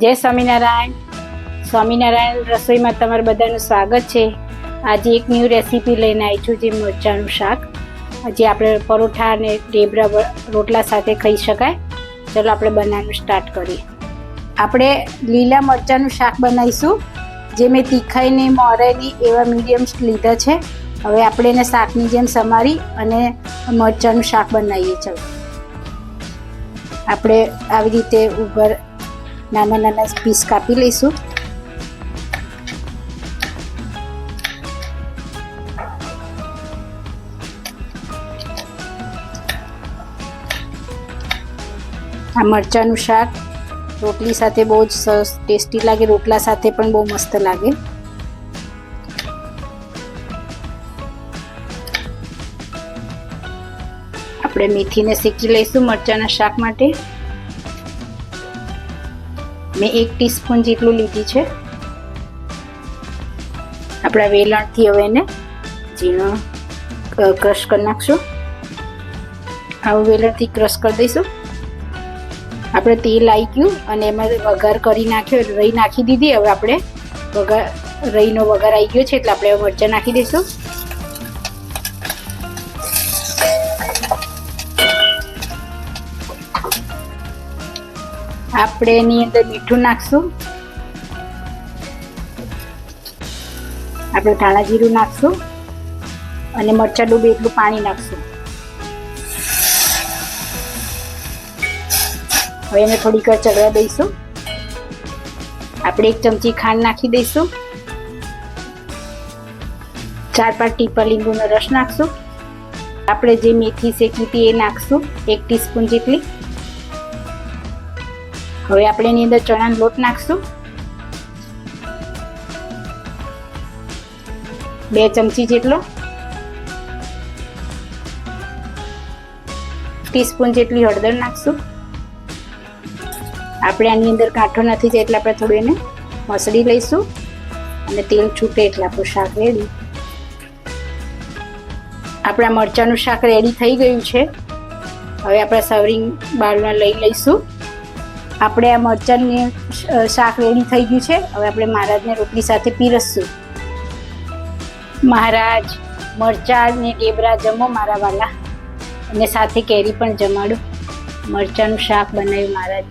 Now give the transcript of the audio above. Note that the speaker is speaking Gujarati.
જય સ્વામિનારાયણ. સ્વામિનારાયણ રસોઈમાં તમારું બધાનું સ્વાગત છે. આજે એક ન્યૂ રેસીપી લઈને આવી છું જે મરચાંનું શાક. જે આપણે પરોઠા અને ઢેબરા રોટલા સાથે ખાઈ શકાય. ચલો આપણે બનાવવાનું સ્ટાર્ટ કરીએ. આપણે લીલા મરચાંનું શાક બનાવીશું, જે મેં તીખાઈને મોરેની એવા મીડિયમ લીધા છે. હવે આપણે એને શાકની જેમ સમારી અને મરચાંનું શાક બનાવીએ. ચલો. આપણે આવી રીતે ઉપર નાના નાના પીસ કાપી લઈશું આ મરચાંનું શાક રોટલી સાથે બહુ જ સરસ ટેસ્ટી લાગે, રોટલા સાથે પણ બહુ મસ્ત લાગે. આપણે મેથીને શેકી લઈશું મરચાંના શાક માટે. મેં એક ટીસ્પૂન જેટલું લીધી છે. આપણા વેલણથી હવે એને ઝીણું ક્રશ કરી નાખશું. આવું વેલણથી ક્રશ કરી દઈશું. આપણે તેલ આવી ગયું અને એમાં વઘાર કરી નાખ્યો, રહી નાખી દીધી. હવે આપણે વઘાર રહીનો વઘાર આવી ગયો છે એટલે આપણે મરચાં નાખી દઈશું. આપણે એની અંદર મીઠું નાખશું. આપણે ધાણા જીરું નાખશું અને મરચાં ડૂબે એટલું પાણી નાખશું. હવે એને થોડીક વાર ચડવા દઈશું. આપણે એક ચમચી ખાંડ નાખી દઈશું. ચાર પાંચ ટીપા લીંબુનો રસ નાખશું. આપણે જે મેથી શેકી હતી એ નાખશું. એક ટીસ્પૂન જેટલી. હવે આપણે એની અંદર ચણાનો લોટ નાખશું. બે ચમચી જેટલો. ટીસ્પૂન જેટલી હળદર નાખશું. આપણે આની અંદર કાંઠો નથી જાય એટલે આપણે થોડું એને મસળી લઈશું. અને તેલ છૂટે એટલે આપણું શાક રેડી આપણા મરચાંનું શાક રેડી થઈ ગયું છે. હવે આપણે સવરિંગ બાળમાં લઈ લઈશું. આપણે આ મરચાંની શાક રેડી થઈ ગયું છે. હવે આપણે મહારાજને રોટલી સાથે પીરસશું. મહારાજ, મરચાં ને ઢેબરા જમો મારા વાલા. અને સાથે કેરી પણ જમાડું. મરચાંનું શાક બનાવ્યું મહારાજ.